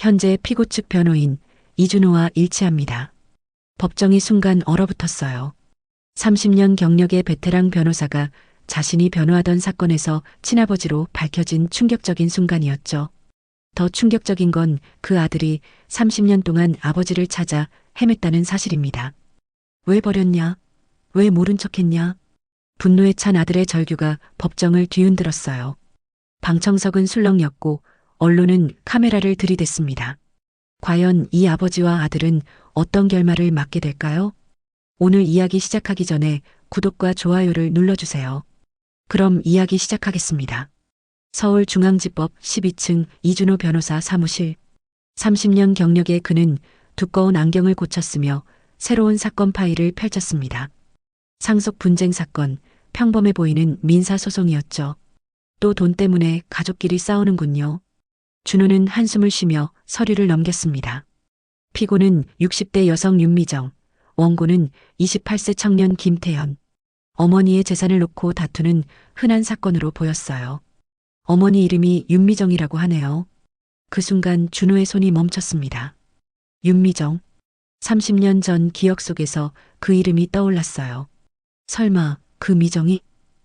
현재 피고 측 변호인 이준호와 일치합니다. 법정이 순간 얼어붙었어요. 30년 경력의 베테랑 변호사가 자신이 변호하던 사건에서 친아버지로 밝혀진 충격적인 순간이었죠. 더 충격적인 건 그 아들이 30년 동안 아버지를 찾아 헤맸다는 사실입니다. 왜 버렸냐? 왜 모른 척했냐? 분노에 찬 아들의 절규가 법정을 뒤흔들었어요. 방청석은 술렁였고 언론은 카메라를 들이댔습니다. 과연 이 아버지와 아들은 어떤 결말을 맞게 될까요? 오늘 이야기 시작하기 전에 구독과 좋아요를 눌러주세요. 그럼 이야기 시작하겠습니다. 서울중앙지법 12층 이준호 변호사 사무실. 30년 경력의 그는 두꺼운 안경을 고쳤으며 새로운 사건 파일을 펼쳤습니다. 상속 분쟁 사건, 평범해 보이는 민사소송이었죠. 또 돈 때문에 가족끼리 싸우는군요. 준호는 한숨을 쉬며 서류를 넘겼습니다. 피고는 60대 여성 윤미정, 원고는 28세 청년 김태현. 어머니의 재산을 놓고 다투는 흔한 사건으로 보였어요. 어머니 이름이 윤미정이라고 하네요. 그 순간 준호의 손이 멈췄습니다. 윤미정. 30년 전 기억 속에서 그 이름이 떠올랐어요. 설마 그 미정이?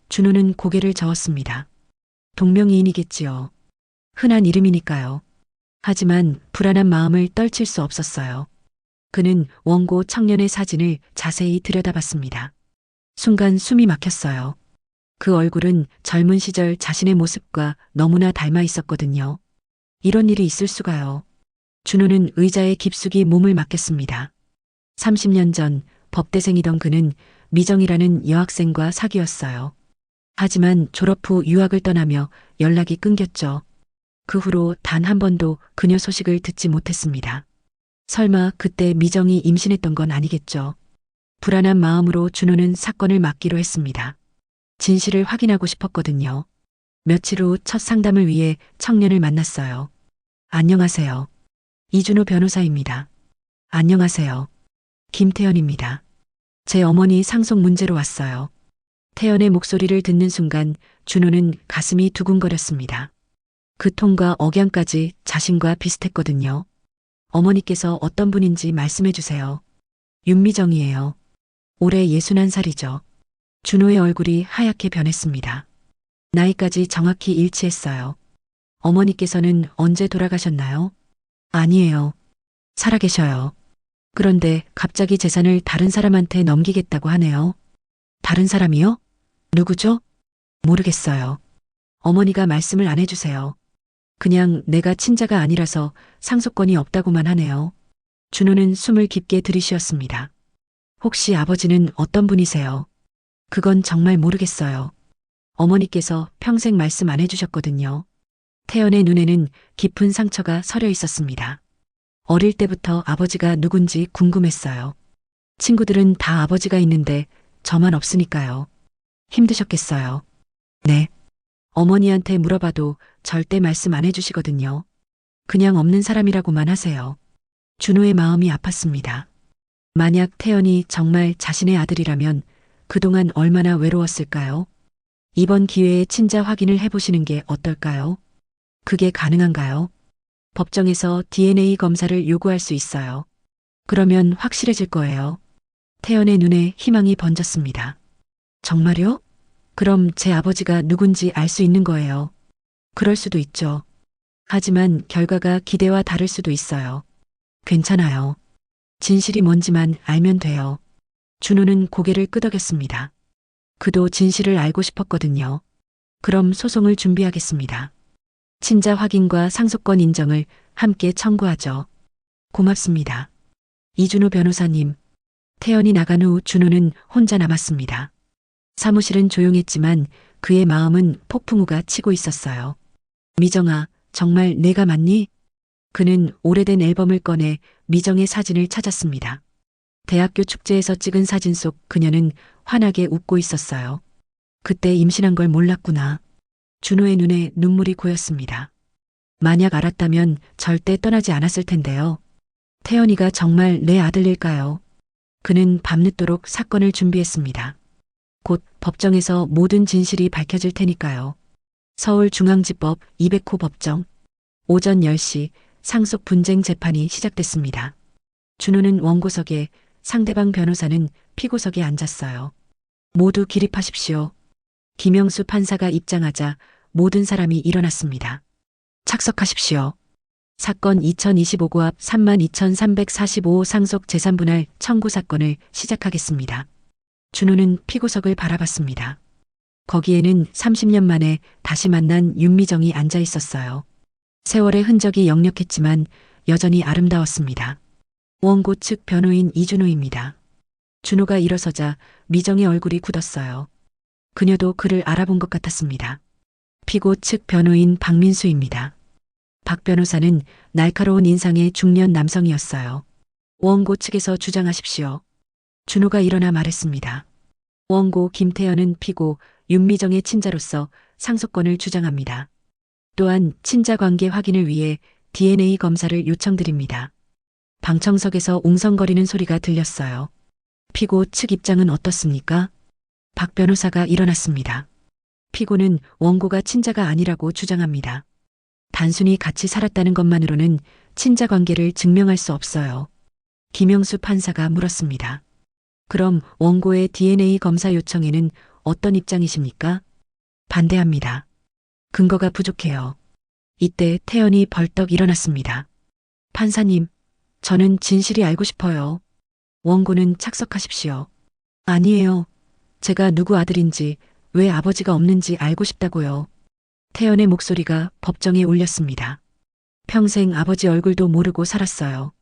준호는 고개를 저었습니다. 동명이인이겠지요. 흔한 이름이니까요. 하지만 불안한 마음을 떨칠 수 없었어요. 그는 원고 청년의 사진을 자세히 들여다봤습니다. 순간 숨이 막혔어요. 그 얼굴은 젊은 시절 자신의 모습과 너무나 닮아 있었거든요. 이런 일이 있을 수가요. 준호는 의자에 깊숙이 몸을 맡겼습니다. 30년 전 법대생이던 그는 미정이라는 여학생과 사귀었어요. 하지만 졸업 후 유학을 떠나며 연락이 끊겼죠. 그 후로 단 한 번도 그녀 소식을 듣지 못했습니다. 설마 그때 미정이 임신했던 건 아니겠죠. 불안한 마음으로 준호는 사건을 맡기로 했습니다. 진실을 확인하고 싶었거든요. 며칠 후 첫 상담을 위해 청년을 만났어요. 안녕하세요. 이준호 변호사입니다. 안녕하세요. 김태현입니다. 제 어머니 상속 문제로 왔어요. 태연의 목소리를 듣는 순간 준호는 가슴이 두근거렸습니다. 그 톤과 억양까지 자신과 비슷했거든요. 어머니께서 어떤 분인지 말씀해 주세요. 윤미정이에요. 올해 61살이죠. 준호의 얼굴이 하얗게 변했습니다. 나이까지 정확히 일치했어요. 어머니께서는 언제 돌아가셨나요? 아니에요. 살아계셔요. 그런데 갑자기 재산을 다른 사람한테 넘기겠다고 하네요. 다른 사람이요? 누구죠? 모르겠어요. 어머니가 말씀을 안 해주세요. 그냥 내가 친자가 아니라서 상속권이 없다고만 하네요. 준호는 숨을 깊게 들이쉬었습니다. 혹시 아버지는 어떤 분이세요? 그건 정말 모르겠어요. 어머니께서 평생 말씀 안 해주셨거든요. 태연의 눈에는 깊은 상처가 서려 있었습니다. 어릴 때부터 아버지가 누군지 궁금했어요. 친구들은 다 아버지가 있는데 저만 없으니까요. 힘드셨겠어요. 네. 어머니한테 물어봐도 절대 말씀 안 해주시거든요. 그냥 없는 사람이라고만 하세요. 준호의 마음이 아팠습니다. 만약 태연이 정말 자신의 아들이라면 그동안 얼마나 외로웠을까요? 이번 기회에 친자 확인을 해보시는 게 어떨까요? 그게 가능한가요? 법정에서 DNA 검사를 요구할 수 있어요. 그러면 확실해질 거예요. 태연의 눈에 희망이 번졌습니다. 정말요? 그럼 제 아버지가 누군지 알 수 있는 거예요. 그럴 수도 있죠. 하지만 결과가 기대와 다를 수도 있어요. 괜찮아요. 진실이 뭔지만 알면 돼요. 준호는 고개를 끄덕였습니다. 그도 진실을 알고 싶었거든요. 그럼 소송을 준비하겠습니다. 친자 확인과 상속권 인정을 함께 청구하죠. 고맙습니다. 이준호 변호사님. 태연이 나간 후 준호는 혼자 남았습니다. 사무실은 조용했지만 그의 마음은 폭풍우가 치고 있었어요. 미정아, 정말 내가 맞니? 그는 오래된 앨범을 꺼내 미정의 사진을 찾았습니다. 대학교 축제에서 찍은 사진 속 그녀는 환하게 웃고 있었어요. 그때 임신한 걸 몰랐구나. 준호의 눈에 눈물이 고였습니다. 만약 알았다면 절대 떠나지 않았을 텐데요. 태연이가 정말 내 아들일까요? 그는 밤늦도록 사건을 준비했습니다. 곧 법정에서 모든 진실이 밝혀질 테니까요. 서울중앙지법 200호 법정. 오전 10시 상속 분쟁 재판이 시작됐습니다. 준호는 원고석에 상대방 변호사는 피고석에 앉았어요. 모두 기립하십시오. 김영수 판사가 입장하자 모든 사람이 일어났습니다. 착석하십시오. 사건 2025고 앞32,345 상속 재산분할 청구 사건을 시작하겠습니다. 준호는 피고석을 바라봤습니다. 거기에는 30년 만에 다시 만난 윤미정이 앉아 있었어요. 세월의 흔적이 역력했지만 여전히 아름다웠습니다. 원고 측 변호인 이준호입니다. 준호가 일어서자 미정의 얼굴이 굳었어요. 그녀도 그를 알아본 것 같았습니다. 피고 측 변호인 박민수입니다. 박 변호사는 날카로운 인상의 중년 남성이었어요. 원고 측에서 주장하십시오. 준호가 일어나 말했습니다. 원고 김태현은 피고 윤미정의 친자로서 상속권을 주장합니다. 또한 친자 관계 확인을 위해 DNA 검사를 요청드립니다. 방청석에서 웅성거리는 소리가 들렸어요. 피고 측 입장은 어떻습니까? 박 변호사가 일어났습니다. 피고는 원고가 친자가 아니라고 주장합니다. 단순히 같이 살았다는 것만으로는 친자 관계를 증명할 수 없어요. 김영수 판사가 물었습니다. 그럼 원고의 DNA 검사 요청에는 어떤 입장이십니까? 반대합니다. 근거가 부족해요. 이때 태연이 벌떡 일어났습니다. 판사님, 저는 진실이 알고 싶어요. 원고는 착석하십시오. 아니에요. 제가 누구 아들인지, 왜 아버지가 없는지 알고 싶다고요. 태연의 목소리가 법정에 울렸습니다. 평생 아버지 얼굴도 모르고 살았어요.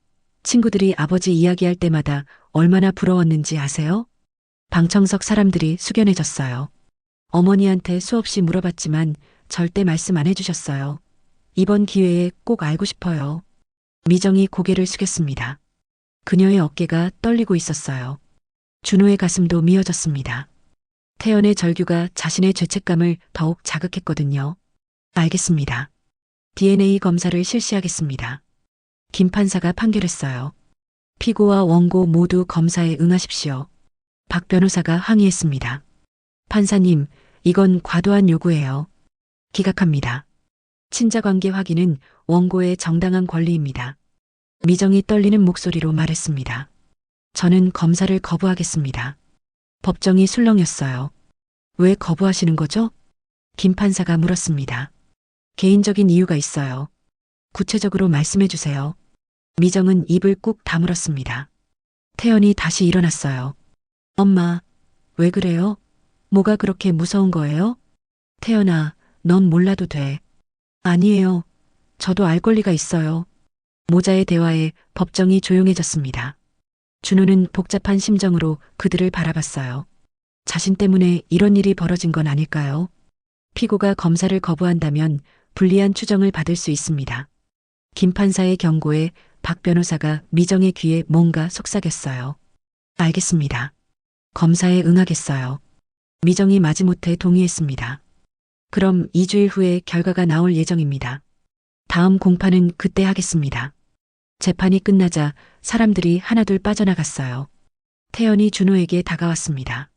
친구들이 아버지 이야기할 때마다 얼마나 부러웠는지 아세요? 방청석 사람들이 숙연해졌어요. 어머니한테 수없이 물어봤지만 절대 말씀 안 해주셨어요. 이번 기회에 꼭 알고 싶어요. 미정이 고개를 숙였습니다. 그녀의 어깨가 떨리고 있었어요. 준호의 가슴도 미어졌습니다. 태연의 절규가 자신의 죄책감을 더욱 자극했거든요. 알겠습니다. DNA 검사를 실시하겠습니다. 김 판사가 판결했어요. 피고와 원고 모두 검사에 응하십시오. 박 변호사가 항의했습니다. 판사님, 이건 과도한 요구예요. 기각합니다. 친자 관계 확인은 원고의 정당한 권리입니다. 미정이 떨리는 목소리로 말했습니다. 저는 검사를 거부하겠습니다. 법정이 술렁였어요. 왜 거부하시는 거죠? 김 판사가 물었습니다. 개인적인 이유가 있어요. 구체적으로 말씀해 주세요. 미정은 입을 꾹 다물었습니다. 태연이 다시 일어났어요. 엄마, 왜 그래요? 뭐가 그렇게 무서운 거예요? 태연아, 넌 몰라도 돼. 아니에요. 저도 알 권리가 있어요. 모자의 대화에 법정이 조용해졌습니다. 준호는 복잡한 심정으로 그들을 바라봤어요. 자신 때문에 이런 일이 벌어진 건 아닐까요? 피고가 검사를 거부한다면 불리한 추정을 받을 수 있습니다. 김 판사의 경고에 박 변호사가 미정의 귀에 뭔가 속삭였어요. 알겠습니다. 검사에 응하겠어요. 미정이 마지못해 동의했습니다. 그럼 2주일 후에 결과가 나올 예정입니다. 다음 공판은 그때 하겠습니다. 재판이 끝나자 사람들이 하나둘 빠져나갔어요. 태연이 준호에게 다가왔습니다.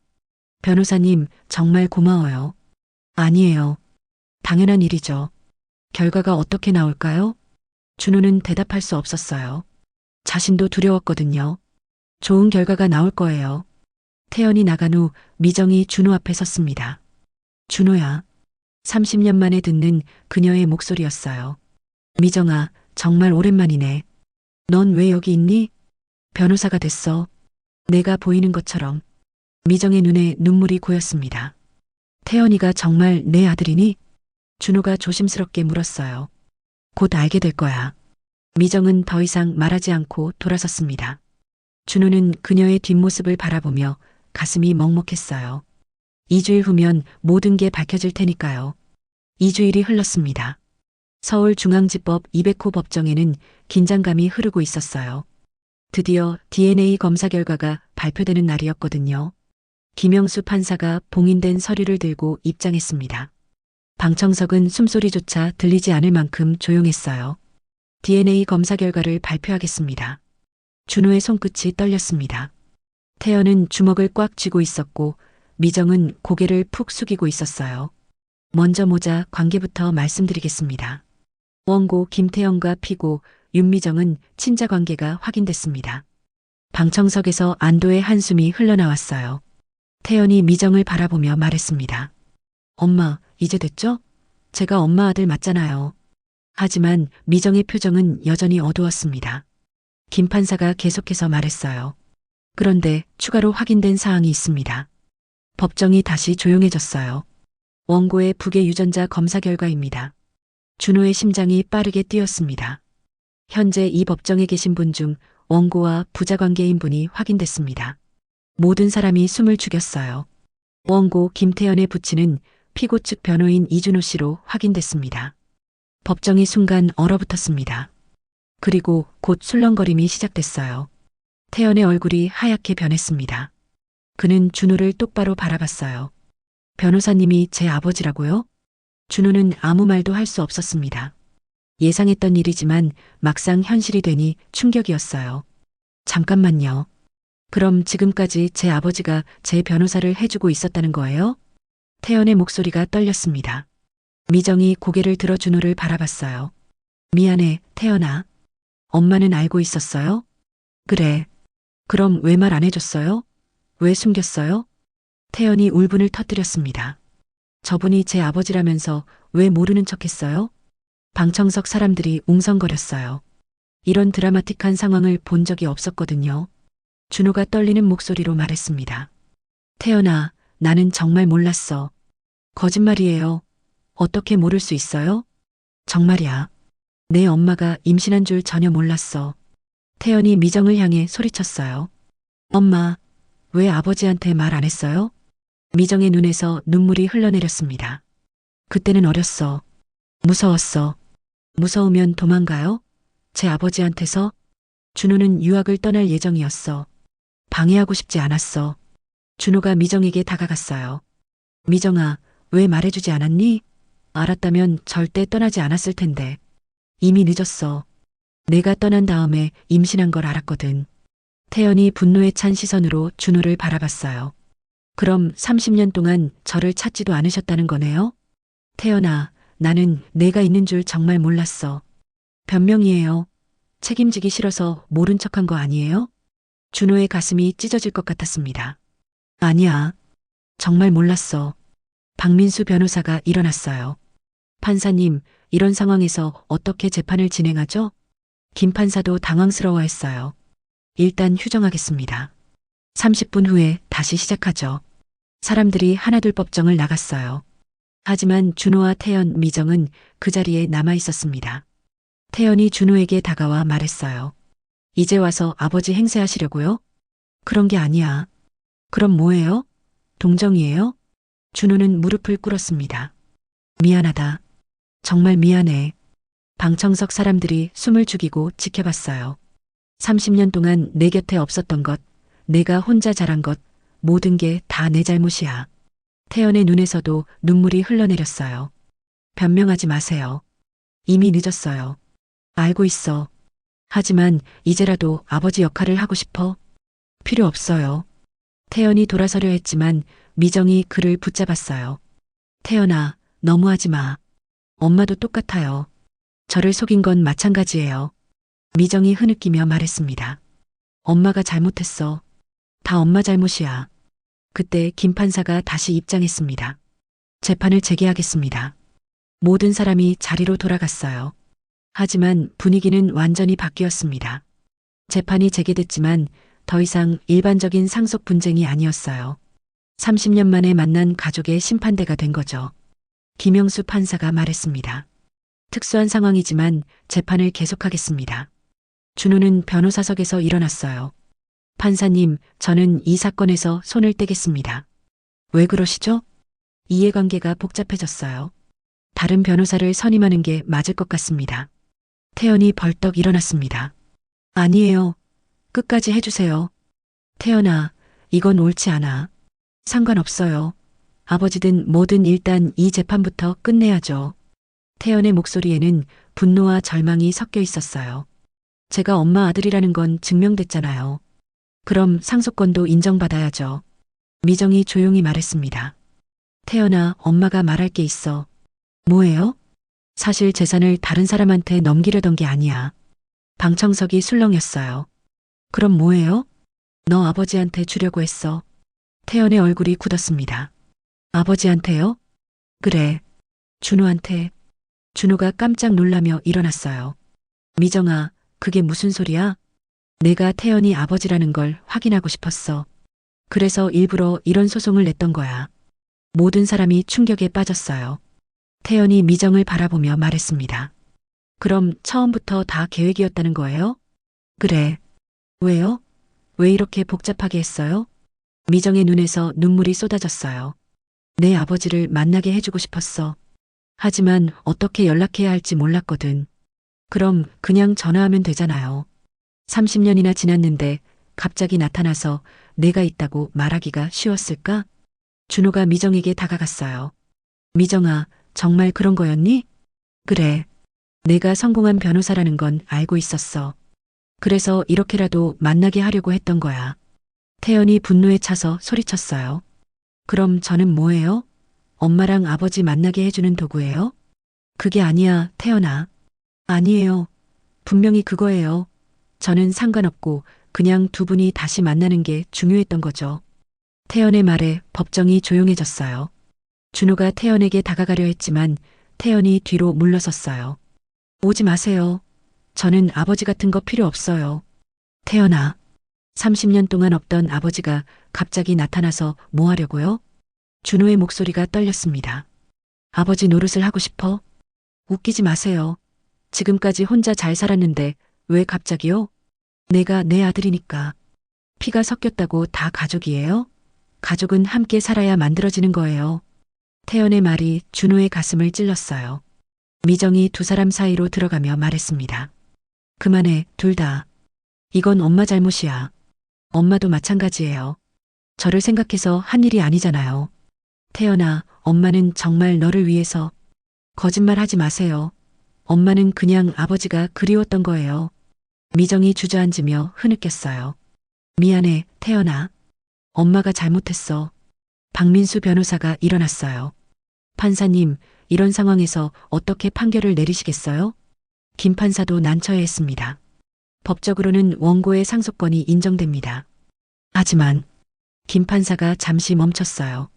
변호사님, 정말 고마워요. 아니에요. 당연한 일이죠. 결과가 어떻게 나올까요? 준호는 대답할 수 없었어요. 자신도 두려웠거든요. 좋은 결과가 나올 거예요. 태연이 나간 후 미정이 준호 앞에 섰습니다. 준호야. 30년 만에 듣는 그녀의 목소리였어요. 미정아, 정말 오랜만이네. 넌 왜 여기 있니? 변호사가 됐어. 내가 보이는 것처럼. 미정의 눈에 눈물이 고였습니다. 태연이가 정말 내 아들이니? 준호가 조심스럽게 물었어요. 곧 알게 될 거야. 미정은 더 이상 말하지 않고 돌아섰습니다. 준호는 그녀의 뒷모습을 바라보며 가슴이 먹먹했어요. 2주일 후면 모든 게 밝혀질 테니까요. 2주일이 흘렀습니다. 서울중앙지법 200호 법정에는 긴장감이 흐르고 있었어요. 드디어 DNA 검사 결과가 발표되는 날이었거든요. 김영수 판사가 봉인된 서류를 들고 입장했습니다. 방청석은 숨소리조차 들리지 않을 만큼 조용했어요. DNA 검사 결과를 발표하겠습니다. 준호의 손끝이 떨렸습니다. 태연은 주먹을 꽉 쥐고 있었고 미정은 고개를 푹 숙이고 있었어요. 먼저 모자 관계부터 말씀드리겠습니다. 원고 김태영과 피고 윤미정은 친자 관계가 확인됐습니다. 방청석에서 안도의 한숨이 흘러나왔어요. 태연이 미정을 바라보며 말했습니다. 엄마, 이제 됐죠? 제가 엄마 아들 맞잖아요. 하지만 미정의 표정은 여전히 어두웠습니다. 김 판사가 계속해서 말했어요. 그런데 추가로 확인된 사항이 있습니다. 법정이 다시 조용해졌어요. 원고의 북의 유전자 검사 결과입니다. 준호의 심장이 빠르게 뛰었습니다. 현재 이 법정에 계신 분 중 원고와 부자 관계인 분이 확인됐습니다. 모든 사람이 숨을 죽였어요. 원고 김태연의 부친은 피고 측 변호인 이준호 씨로 확인됐습니다. 법정이 순간 얼어붙었습니다. 그리고 곧 술렁거림이 시작됐어요. 태연의 얼굴이 하얗게 변했습니다. 그는 준호를 똑바로 바라봤어요. 변호사님이 제 아버지라고요? 준호는 아무 말도 할 수 없었습니다. 예상했던 일이지만 막상 현실이 되니 충격이었어요. 잠깐만요. 그럼 지금까지 제 아버지가 제 변호사를 해주고 있었다는 거예요? 태연의 목소리가 떨렸습니다. 미정이 고개를 들어 준호를 바라봤어요. 미안해, 태연아. 엄마는 알고 있었어요? 그래. 그럼 왜 말 안 해줬어요? 왜 숨겼어요? 태연이 울분을 터뜨렸습니다. 저분이 제 아버지라면서 왜 모르는 척 했어요? 방청석 사람들이 웅성거렸어요. 이런 드라마틱한 상황을 본 적이 없었거든요. 준호가 떨리는 목소리로 말했습니다. 태연아, 나는 정말 몰랐어. 거짓말이에요. 어떻게 모를 수 있어요? 정말이야. 내 엄마가 임신한 줄 전혀 몰랐어. 태연이 미정을 향해 소리쳤어요. 엄마, 왜 아버지한테 말 안 했어요? 미정의 눈에서 눈물이 흘러내렸습니다. 그때는 어렸어. 무서웠어. 무서우면 도망가요? 제 아버지한테서? 준호는 유학을 떠날 예정이었어. 방해하고 싶지 않았어. 준호가 미정에게 다가갔어요. 미정아, 왜 말해주지 않았니? 알았다면 절대 떠나지 않았을 텐데. 이미 늦었어. 내가 떠난 다음에 임신한 걸 알았거든. 태연이 분노에 찬 시선으로 준호를 바라봤어요. 그럼 30년 동안 저를 찾지도 않으셨다는 거네요? 태연아, 나는 내가 있는 줄 정말 몰랐어. 변명이에요. 책임지기 싫어서 모른 척한 거 아니에요? 준호의 가슴이 찢어질 것 같았습니다. 아니야. 정말 몰랐어. 박민수 변호사가 일어났어요. 판사님, 이런 상황에서 어떻게 재판을 진행하죠? 김 판사도 당황스러워했어요. 일단 휴정하겠습니다. 30분 후에 다시 시작하죠. 사람들이 하나둘 법정을 나갔어요. 하지만 준호와 태연, 미정은 그 자리에 남아 있었습니다. 태연이 준호에게 다가와 말했어요. 이제 와서 아버지 행세하시려고요? 그런 게 아니야. 그럼 뭐예요? 동정이에요? 준호는 무릎을 꿇었습니다. 미안하다. 정말 미안해. 방청석 사람들이 숨을 죽이고 지켜봤어요. 30년 동안 내 곁에 없었던 것, 내가 혼자 자란 것, 모든 게 다 내 잘못이야. 태연의 눈에서도 눈물이 흘러내렸어요. 변명하지 마세요. 이미 늦었어요. 알고 있어. 하지만 이제라도 아버지 역할을 하고 싶어. 필요 없어요. 태연이 돌아서려 했지만 미정이 그를 붙잡았어요. 태연아, 너무하지 마. 엄마도 똑같아요. 저를 속인 건 마찬가지예요. 미정이 흐느끼며 말했습니다. 엄마가 잘못했어. 다 엄마 잘못이야. 그때 김 판사가 다시 입장했습니다. 재판을 재개하겠습니다. 모든 사람이 자리로 돌아갔어요. 하지만 분위기는 완전히 바뀌었습니다. 재판이 재개됐지만 더 이상 일반적인 상속 분쟁이 아니었어요. 30년 만에 만난 가족의 심판대가 된 거죠. 김영수 판사가 말했습니다. 특수한 상황이지만 재판을 계속하겠습니다. 준호는 변호사석에서 일어났어요. 판사님, 저는 이 사건에서 손을 떼겠습니다. 왜 그러시죠? 이해관계가 복잡해졌어요. 다른 변호사를 선임하는 게 맞을 것 같습니다. 태연이 벌떡 일어났습니다. 아니에요. 끝까지 해주세요. 태연아, 이건 옳지 않아. 상관없어요. 아버지든 뭐든 일단 이 재판부터 끝내야죠. 태연의 목소리에는 분노와 절망이 섞여 있었어요. 제가 엄마 아들이라는 건 증명됐잖아요. 그럼 상속권도 인정받아야죠. 미정이 조용히 말했습니다. 태연아, 엄마가 말할 게 있어. 뭐예요? 사실 재산을 다른 사람한테 넘기려던 게 아니야. 방청석이 술렁였어요. 그럼 뭐예요? 너 아버지한테 주려고 했어. 태연의 얼굴이 굳었습니다. 아버지한테요? 그래. 준호한테. 준호가 깜짝 놀라며 일어났어요. 미정아, 그게 무슨 소리야? 내가 태연이 아버지라는 걸 확인하고 싶었어. 그래서 일부러 이런 소송을 냈던 거야. 모든 사람이 충격에 빠졌어요. 태연이 미정을 바라보며 말했습니다. 그럼 처음부터 다 계획이었다는 거예요? 그래. 왜요? 왜 이렇게 복잡하게 했어요? 미정의 눈에서 눈물이 쏟아졌어요. 내 아버지를 만나게 해주고 싶었어. 하지만 어떻게 연락해야 할지 몰랐거든. 그럼 그냥 전화하면 되잖아요. 30년이나 지났는데 갑자기 나타나서 내가 있다고 말하기가 쉬웠을까? 준호가 미정에게 다가갔어요. 미정아, 정말 그런 거였니? 그래. 내가 성공한 변호사라는 건 알고 있었어. 그래서 이렇게라도 만나게 하려고 했던 거야. 태연이 분노에 차서 소리쳤어요. 그럼 저는 뭐예요? 엄마랑 아버지 만나게 해주는 도구예요? 그게 아니야, 태연아. 아니에요. 분명히 그거예요. 저는 상관없고 그냥 두 분이 다시 만나는 게 중요했던 거죠. 태연의 말에 법정이 조용해졌어요. 준호가 태연에게 다가가려 했지만 태연이 뒤로 물러섰어요. 오지 마세요. 저는 아버지 같은 거 필요 없어요. 태연아. 30년 동안 없던 아버지가 갑자기 나타나서 뭐 하려고요? 준호의 목소리가 떨렸습니다. 아버지 노릇을 하고 싶어? 웃기지 마세요. 지금까지 혼자 잘 살았는데 왜 갑자기요? 내가 내 아들이니까. 피가 섞였다고 다 가족이에요? 가족은 함께 살아야 만들어지는 거예요. 태연의 말이 준호의 가슴을 찔렀어요. 미정이 두 사람 사이로 들어가며 말했습니다. 그만해, 둘 다. 이건 엄마 잘못이야. 엄마도 마찬가지예요. 저를 생각해서 한 일이 아니잖아요. 태연아, 엄마는 정말 너를 위해서 거짓말 하지 마세요. 엄마는 그냥 아버지가 그리웠던 거예요. 미정이 주저앉으며 흐느꼈어요. 미안해, 태연아. 엄마가 잘못했어. 박민수 변호사가 일어났어요. 판사님, 이런 상황에서 어떻게 판결을 내리시겠어요? 김 판사도 난처해 했습니다. 법적으로는 원고의 상속권이 인정됩니다. 하지만 김 판사가 잠시 멈췄어요.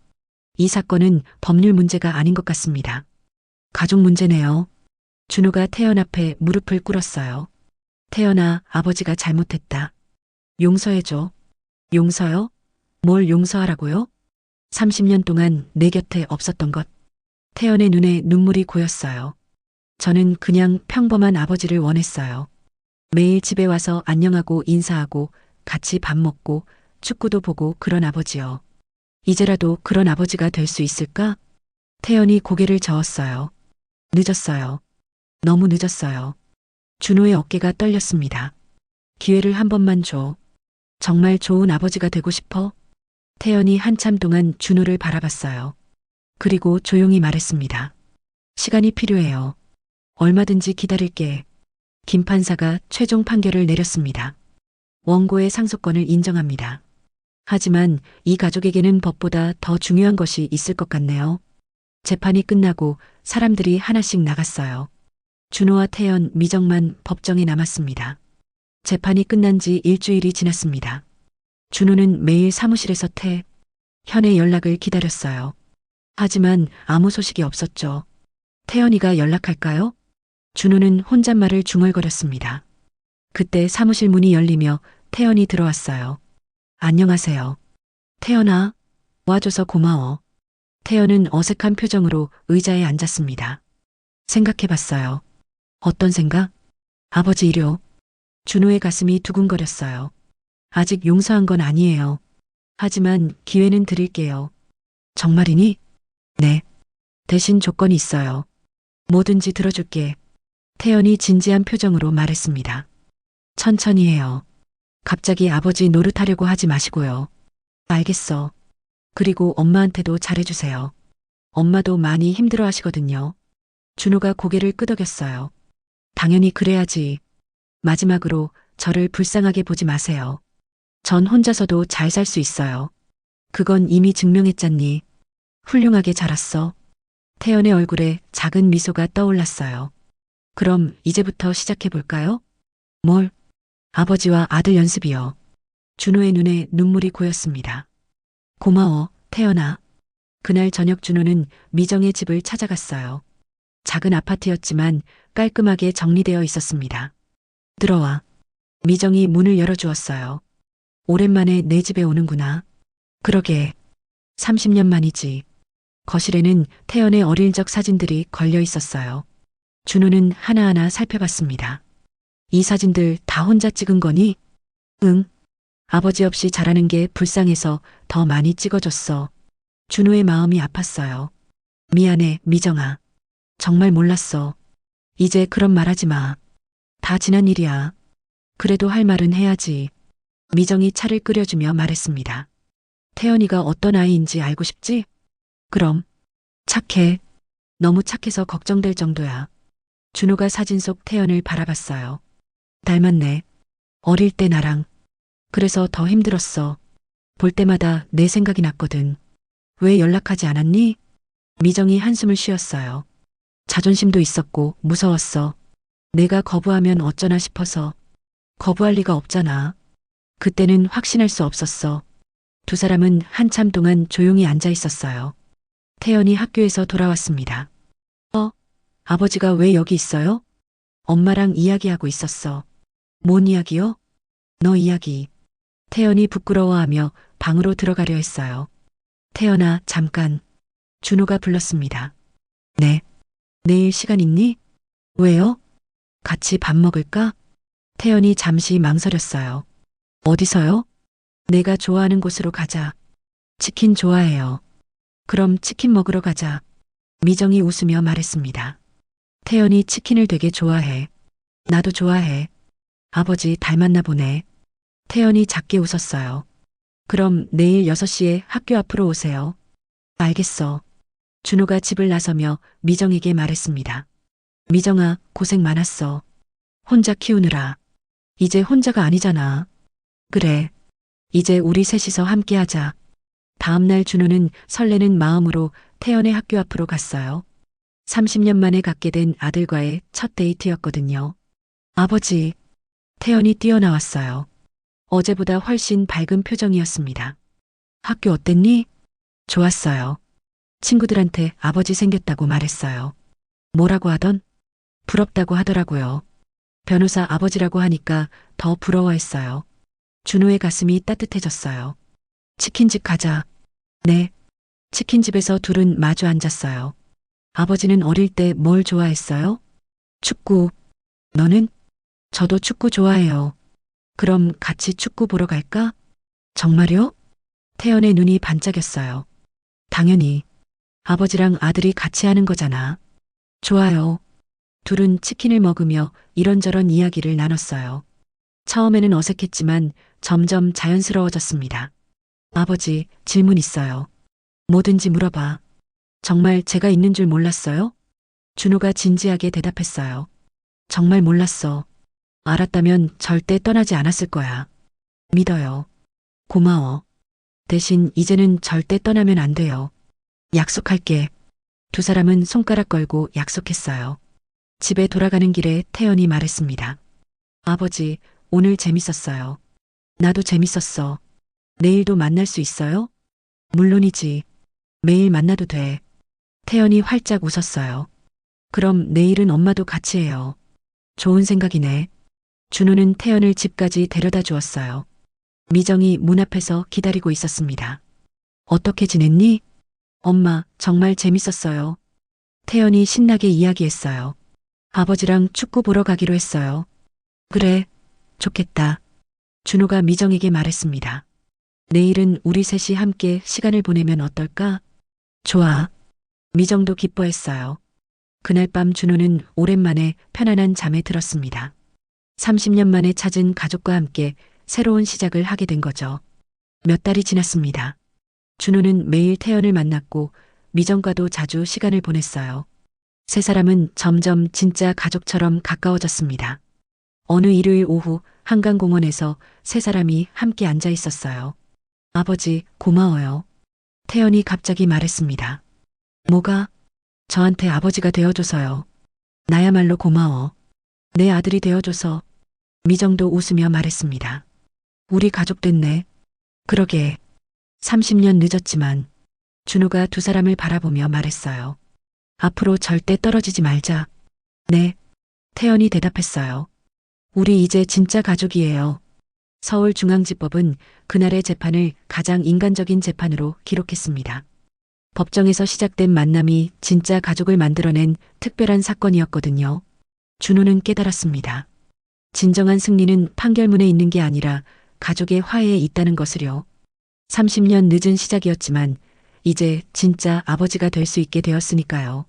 이 사건은 법률 문제가 아닌 것 같습니다. 가족 문제네요. 준호가 태연 앞에 무릎을 꿇었어요. 태연아, 아버지가 잘못했다. 용서해줘. 용서요? 뭘 용서하라고요? 30년 동안 내 곁에 없었던 것. 태연의 눈에 눈물이 고였어요. 저는 그냥 평범한 아버지를 원했어요. 매일 집에 와서 안녕하고 인사하고 같이 밥 먹고 축구도 보고 그런 아버지요. 이제라도 그런 아버지가 될 수 있을까? 태연이 고개를 저었어요. 늦었어요. 너무 늦었어요. 준호의 어깨가 떨렸습니다. 기회를 한 번만 줘. 정말 좋은 아버지가 되고 싶어? 태연이 한참 동안 준호를 바라봤어요. 그리고 조용히 말했습니다. 시간이 필요해요. 얼마든지 기다릴게. 김 판사가 최종 판결을 내렸습니다. 원고의 상속권을 인정합니다. 하지만 이 가족에게는 법보다 더 중요한 것이 있을 것 같네요. 재판이 끝나고 사람들이 하나씩 나갔어요. 준호와 태연, 미정만 법정에 남았습니다. 재판이 끝난 지 일주일이 지났습니다. 준호는 매일 사무실에서 태, 현의 연락을 기다렸어요. 하지만 아무 소식이 없었죠. 태연이가 연락할까요? 준호는 혼잣말을 중얼거렸습니다. 그때 사무실 문이 열리며 태연이 들어왔어요. 안녕하세요. 태연아, 와줘서 고마워. 태연은 어색한 표정으로 의자에 앉았습니다. 생각해봤어요. 어떤 생각? 아버지 일요. 준호의 가슴이 두근거렸어요. 아직 용서한 건 아니에요. 하지만 기회는 드릴게요. 정말이니? 네. 대신 조건이 있어요. 뭐든지 들어줄게. 태연이 진지한 표정으로 말했습니다. 천천히 해요. 갑자기 아버지 노릇하려고 하지 마시고요. 알겠어. 그리고 엄마한테도 잘해주세요. 엄마도 많이 힘들어 하시거든요. 준호가 고개를 끄덕였어요. 당연히 그래야지. 마지막으로 저를 불쌍하게 보지 마세요. 전 혼자서도 잘 살 수 있어요. 그건 이미 증명했잖니. 훌륭하게 자랐어. 태연의 얼굴에 작은 미소가 떠올랐어요. 그럼 이제부터 시작해 볼까요? 뭘? 아버지와 아들 연습이요. 준호의 눈에 눈물이 고였습니다. 고마워, 태연아. 그날 저녁 준호는 미정의 집을 찾아갔어요. 작은 아파트였지만 깔끔하게 정리되어 있었습니다. 들어와. 미정이 문을 열어주었어요. 오랜만에 내 집에 오는구나. 그러게. 30년 만이지. 거실에는 태연의 어릴 적 사진들이 걸려 있었어요. 준호는 하나하나 살펴봤습니다. 이 사진들 다 혼자 찍은 거니? 응. 아버지 없이 자라는 게 불쌍해서 더 많이 찍어줬어. 준호의 마음이 아팠어요. 미안해, 미정아. 정말 몰랐어. 이제 그런 말 하지 마. 다 지난 일이야. 그래도 할 말은 해야지. 미정이 차를 끓여주며 말했습니다. 태연이가 어떤 아이인지 알고 싶지? 그럼. 착해. 너무 착해서 걱정될 정도야. 준호가 사진 속 태연을 바라봤어요. 닮았네. 어릴 때 나랑. 그래서 더 힘들었어. 볼 때마다 내 생각이 났거든. 왜 연락하지 않았니? 미정이 한숨을 쉬었어요. 자존심도 있었고 무서웠어. 내가 거부하면 어쩌나 싶어서. 거부할 리가 없잖아. 그때는 확신할 수 없었어. 두 사람은 한참 동안 조용히 앉아 있었어요. 태연이 학교에서 돌아왔습니다. 어? 아버지가 왜 여기 있어요? 엄마랑 이야기하고 있었어. 뭔 이야기요? 너 이야기. 태연이 부끄러워하며 방으로 들어가려 했어요. 태연아, 잠깐. 준호가 불렀습니다. 네. 내일 시간 있니? 왜요? 같이 밥 먹을까? 태연이 잠시 망설였어요. 어디서요? 내가 좋아하는 곳으로 가자. 치킨 좋아해요. 그럼 치킨 먹으러 가자. 미정이 웃으며 말했습니다. 태연이 치킨을 되게 좋아해. 나도 좋아해. 아버지 닮았나 보네. 태연이 작게 웃었어요. 그럼 내일 6시에 학교 앞으로 오세요. 알겠어. 준호가 집을 나서며 미정에게 말했습니다. 미정아, 고생 많았어. 혼자 키우느라. 이제 혼자가 아니잖아. 그래. 이제 우리 셋이서 함께 하자. 다음날 준호는 설레는 마음으로 태연의 학교 앞으로 갔어요. 30년 만에 갖게 된 아들과의 첫 데이트였거든요. 아버지, 태연이 뛰어나왔어요. 어제보다 훨씬 밝은 표정이었습니다. 학교 어땠니? 좋았어요. 친구들한테 아버지 생겼다고 말했어요. 뭐라고 하던? 부럽다고 하더라고요. 변호사 아버지라고 하니까 더 부러워했어요. 준호의 가슴이 따뜻해졌어요. 치킨집 가자. 네. 치킨집에서 둘은 마주 앉았어요. 아버지는 어릴 때 뭘 좋아했어요? 축구. 너는? 저도 축구 좋아해요. 그럼 같이 축구 보러 갈까? 정말요? 태연의 눈이 반짝였어요. 당연히. 아버지랑 아들이 같이 하는 거잖아. 좋아요. 둘은 치킨을 먹으며 이런저런 이야기를 나눴어요. 처음에는 어색했지만 점점 자연스러워졌습니다. 아버지, 질문 있어요. 뭐든지 물어봐. 정말 제가 있는 줄 몰랐어요? 준호가 진지하게 대답했어요. 정말 몰랐어. 알았다면 절대 떠나지 않았을 거야. 믿어요. 고마워. 대신 이제는 절대 떠나면 안 돼요. 약속할게. 두 사람은 손가락 걸고 약속했어요. 집에 돌아가는 길에 태연이 말했습니다. 아버지, 오늘 재밌었어요. 나도 재밌었어. 내일도 만날 수 있어요? 물론이지. 매일 만나도 돼. 태연이 활짝 웃었어요. 그럼 내일은 엄마도 같이 해요. 좋은 생각이네. 준호는 태연을 집까지 데려다 주었어요. 미정이 문 앞에서 기다리고 있었습니다. 어떻게 지냈니? 엄마, 정말 재밌었어요. 태연이 신나게 이야기했어요. 아버지랑 축구 보러 가기로 했어요. 그래, 좋겠다. 준호가 미정에게 말했습니다. 내일은 우리 셋이 함께 시간을 보내면 어떨까? 좋아. 미정도 기뻐했어요. 그날 밤 준호는 오랜만에 편안한 잠에 들었습니다. 30년 만에 찾은 가족과 함께 새로운 시작을 하게 된 거죠. 몇 달이 지났습니다. 준호는 매일 태연을 만났고 미정과도 자주 시간을 보냈어요. 세 사람은 점점 진짜 가족처럼 가까워졌습니다. 어느 일요일 오후 한강공원에서 세 사람이 함께 앉아 있었어요. 아버지, 고마워요. 태연이 갑자기 말했습니다. 뭐가? 저한테 아버지가 되어줘서요. 나야말로 고마워. 내 아들이 되어줘서 미정도 웃으며 말했습니다. 우리 가족 됐네. 그러게. 30년 늦었지만 준호가 두 사람을 바라보며 말했어요. 앞으로 절대 떨어지지 말자. 네. 태연이 대답했어요. 우리 이제 진짜 가족이에요. 서울중앙지법은 그날의 재판을 가장 인간적인 재판으로 기록했습니다. 법정에서 시작된 만남이 진짜 가족을 만들어낸 특별한 사건이었거든요. 준호는 깨달았습니다. 진정한 승리는 판결문에 있는 게 아니라 가족의 화해에 있다는 것을요. 30년 늦은 시작이었지만 이제 진짜 아버지가 될 수 있게 되었으니까요.